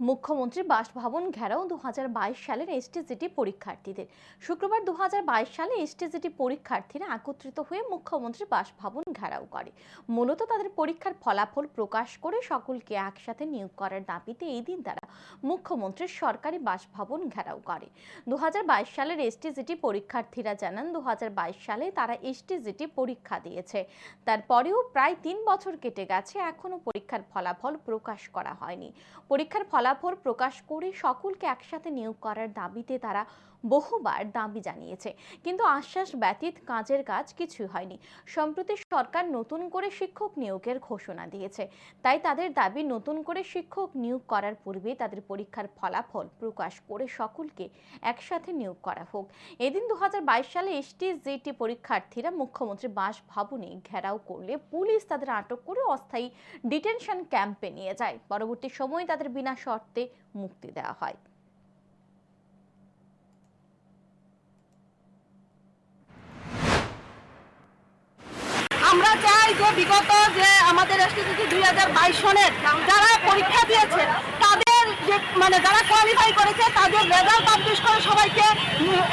মুখ্যমন্ত্রী বাসভবন ঘেরাও দু হাজার বাইশ সালের এসটিজিটি পরীক্ষার্থীদের। শুক্রবার দু হাজার বাইশ সালে এসটিজিটি পরীক্ষার্থীরা একত্রিত হয়ে মুখ্যমন্ত্রী বাসভবন ঘেরাও করে। মূলত তাদের পরীক্ষার ফলাফল প্রকাশ করে সকলকে একসাথে নিয়োগ করার দাবিতে এই দিন তারা মুখ্যমন্ত্রীর সরকারি বাসভবন ঘেরাও করে। দু হাজার বাইশ সালের এসটিজিটি পরীক্ষার্থীরা জানান দু হাজার বাইশ সালে তারা এসটিজিটি পরীক্ষা দিয়েছে। তারপরেও প্রায় তিন বছর কেটে গেছে এখনও পরীক্ষার ফলাফল প্রকাশ করা হয়নি। পরীক্ষার ফলাফল প্রকাশ করে সকলকে একসাথে নিয়োগ করার দাবিতে তারা বহুবার দাবি জানিয়েছে। কিন্তু আশ্বাস ব্যতীত কাজের কাজ কিছুই হয়নি। সম্প্রতি সরকার নতুন করে শিক্ষক নিয়োগের ঘোষণা দিয়েছে। তাই তাদের দাবি নতুন করে শিক্ষক নিয়োগ করার পূর্বে তাদের পরীক্ষার ফলাফল প্রকাশ করে সকলকে একসাথে নিয়োগ করা হোক। এদিন দু হাজার বাইশ সালে এসটি জিটি পরীক্ষার্থীরা মুখ্যমন্ত্রী বাসভবনে ঘেরাও করলে পুলিশ তাদের আটক করে অস্থায়ী ডিটেনশন ক্যাম্পে নিয়ে যায়। পরবর্তী সময়ে তাদের বিনা মুক্তি দেওয়া হয়। আমরা চাই যে বিগত যে আমাদের এসটিসি দুই হাজার বাইশ সনের যারা পরীক্ষা দিয়েছে, তাদের যে মানে যারা কোয়ালিফাই করেছে, তাদের রেজাল্ট পাবলিশ করে সবাইকে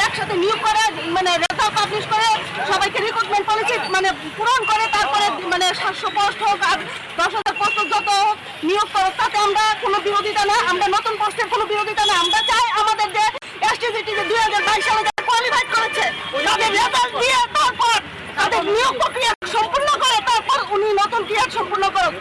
একসাথে নিয়োগ করে মানে রেজাল্ট পাবলিশ করে সবাইকে রিক্রুটমেন্ট পলিসি মানে পূরণ করে, তারপরে মানে সাতশো পোস্ট হোক আর দশ হাজার পোস্ট যত নিয়োগ করো, তাতে আমরা কোনো বিরোধিতা না, আমরা নতুন পোস্টের কোনো বিরোধিতা না। আমরা চাই আমাদের যে এসটিজিটি যে দুই হাজার বাইশ সালে যারা কোয়ালিফাই করেছে, তাদের রেজাল্ট দিয়ে তারপর তাদের নিয়োগ প্রক্রিয়া সম্পূর্ণ করে, তারপর উনি নতুন ক্রিয়া সম্পূর্ণ করুক।